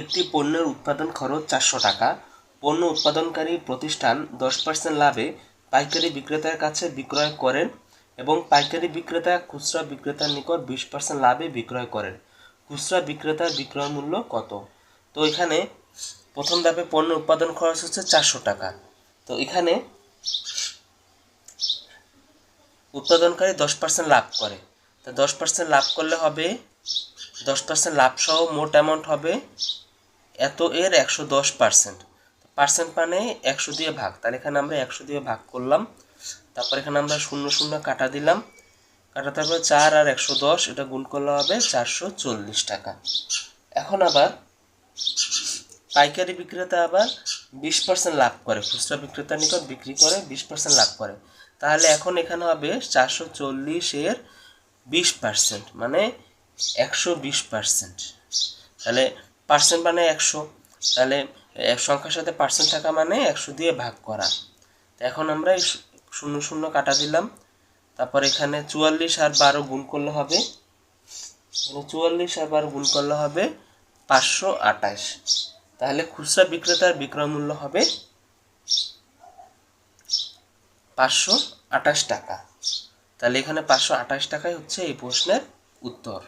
একটি পণ্যের উৎপাদন খরচ চারশো টাকা। পণ্য উৎপাদনকারী প্রতিষ্ঠান দশ পার্সেন্ট লাভে পাইকারি বিক্রেতার কাছে বিক্রয় করেন এবং পাইকারি বিক্রেতা খুচরা বিক্রেতার নিকট বিশ পার্সেন্ট লাভে বিক্রয় করেন। খুচরা বিক্রেতার বিক্রয় মূল্য কত? তো এখানে প্রথম ধাপে পণ্য উৎপাদন খরচ হচ্ছে চারশো টাকা। তো এখানে উৎপাদনকারী দশ পার্সেন্ট লাভ করে। তো দশ পার্সেন্ট লাভ করলে হবে দশ পার্সেন্ট লাভ সহ মোট অ্যামাউন্ট হবে এত এর একশো দশ পার্সেন্ট পার্সেন্ট মানে একশো দিয়ে ভাগ। তাহলে এখানে আমরা একশো দিয়ে ভাগ করলাম। তারপর এখানে আমরা শূন্য শূন্য কাটা দিলাম। কাটা হবে চার আর একশো দশ, এটা গুণ করলে হবে চারশো চল্লিশ টাকা। এখন আবার পাইকারি বিক্রেতা আবার বিশ পার্সেন্ট লাভ করে। খুচরা বিক্রেতার নিকট বিক্রি করে বিশ পার্সেন্ট লাভ করে। তাহলে এখন এখানে হবে চারশো চল্লিশের বিশ পার্সেন্ট মানে একশো বিশ পার্সেন্ট তাহলে পার্সেন্ট মানে একশো। তাহলে এক সংখ্যার সাথে পার্সেন্ট থাকা মানে একশো দিয়ে ভাগ করা। এখন আমরা শূন্য শূন্য কাটা দিলাম। তারপর এখানে চুয়াল্লিশ আর বারো গুণ করলে হবে। চুয়াল্লিশ আর বারো গুণ করলে হবে পাঁচশো আঠাশ। তাহলে খুচরা বিক্রেতার বিক্রয় মূল্য হবে পাঁচশো আঠাশ টাকা। তাহলে এখানে পাঁচশো আঠাশ টাকাই হচ্ছে এই প্রশ্নের উত্তর।